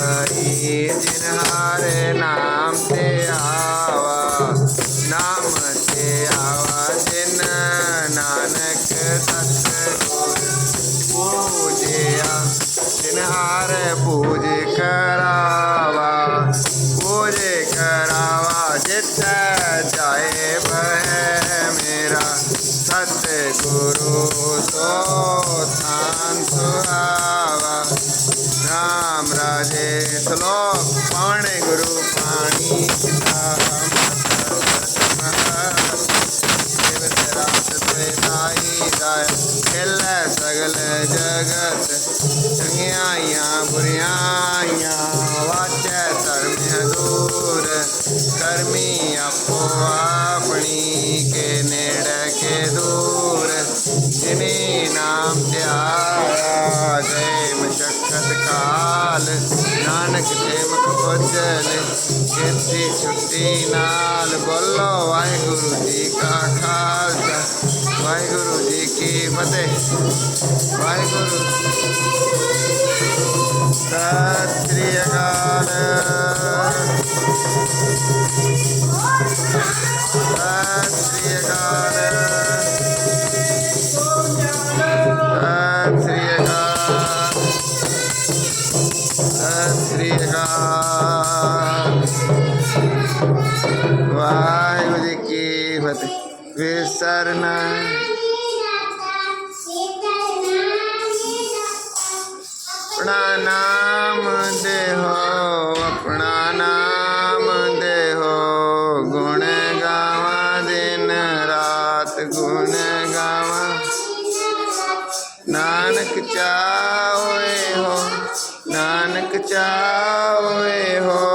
हरी दिन हर नाम से आवा, नाम से आवा दिन नानक सतगुर पूजे दिन हर पूज करावा पूज करावा, जित जाए बह मेरा सतगुरु सो थान सुहा सगल जगत, चंगियाइयाँ बुरियाइयाँ, वाच धर्म दूर, कर्मी अपो अपनी के नेड़ के दूर, जिन्हें नाम त्यागा जय मशक्कत काल, नानक जेमक खोजल, खेती छुट्टी नाल, बोलो वाहे जी का खालसा। वाहगुरु जी की फतेह। वागुरु श्री अकाल। श्री अकाल। जी की फतेह। ਵਿਸਰਨਾ ਆਪਣਾ ਨਾਮ ਦੇਹੋ ਆਪਣਾ ਨਾਮ ਦੇਹੋ ਗੁਣ ਗਾਵਾਂ ਦਿਨ ਰਾਤ ਗੁਣ ਗਾਵਾਂ ਨਾਨਕ ਚਾਹੋਏ ਹੋ ਨਾਨਕ ਚਾਹੋਏ ਹੋ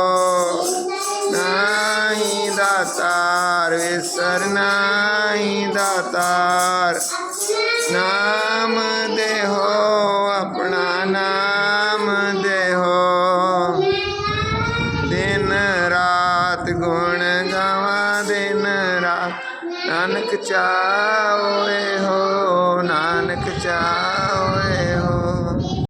ਦਾਤਾਰ ਵਿਸਰ ਨਾਹੀ ਦਾਤਾਰ ਨਾਮ ਦੇਹੋ, ਆਪਣਾ ਨਾਮ ਦੇਹੋ। ਦਿਨ ਰਾਤ ਗੁਣ ਗਾਵਾਂ, ਦਿਨ ਰਾਤ। ਨਾਨਕ ਚਾਹੋਏ ਹੋ, ਨਾਨਕ ਚਾਹੋਏ